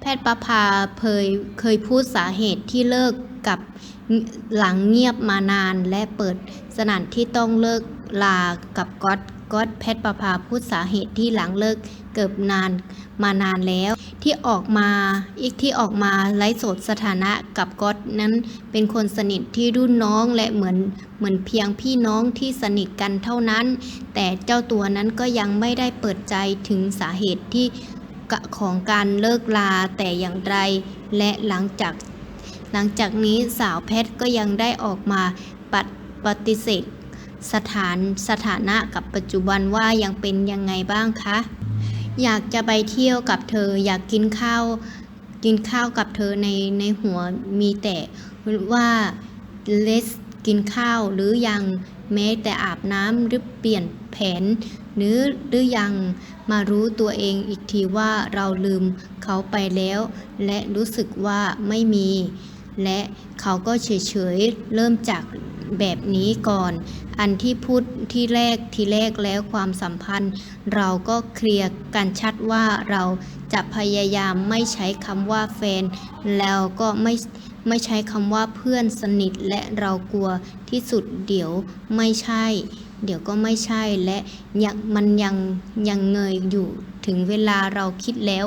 แพทย์ประภาเคยเคยพูดสาเหตุที่เลิกกับหลังเงียบมานานและเปิดสนันที่ต้องเลิกลากับก๊อตก๊อตแพทย์ประภาพูดสาเหตุที่หลังเลิกเกือบนานมานานแล้ว ที่ออกมาอีกที่ออกมาไลฟ์สดสถานะกับก๊อตนั้นเป็นคนสนิทที่รุ่นน้องและเหมือนเหมือนเพียงพี่น้องที่สนิทกันเท่านั้น แต่เจ้าตัวนั้นก็ยังไม่ได้เปิดใจถึงสาเหตุที่ กะของการเลิกลาแต่อย่างไร และหลังจาก หลังจากนี้สาวแพทย์ก็ยังได้ออกมาปฏิปฏิเสธ สถานสถานะกับปัจจุบันว่ายังเป็นยังไงบ้างคะ อยากจะไปเที่ยวกับเธออยากกินข้าวกินข้าวกับเธอในในหัวมีแต่ว่าเลสกินข้าวหรือยัง แม้แต่อาบน้ำหรือเปลี่ยนแผนหรือหรือยังมารู้ตัวเองอีกทีว่าเราลืมเขาไปแล้ว และรู้สึกว่าไม่มี และเขาก็เฉยๆเริ่มจาก แบบนี้ก่อน อันที่พูดที่แรกทีแรกแล้วความสัมพันธ์ เราก็เคลียร์กันชัดว่าเราจะพยายามไม่ใช้คำว่าแฟน แล้วก็ไม่ไม่ใช้คำว่าเพื่อนสนิทและเรากลัวที่สุดเดี๋ยวไม่ใช่ เดี๋ยวก็ไม่ใช่และยังมันยังยังเงยอยู่ถึงเวลาเราคิดแล้ว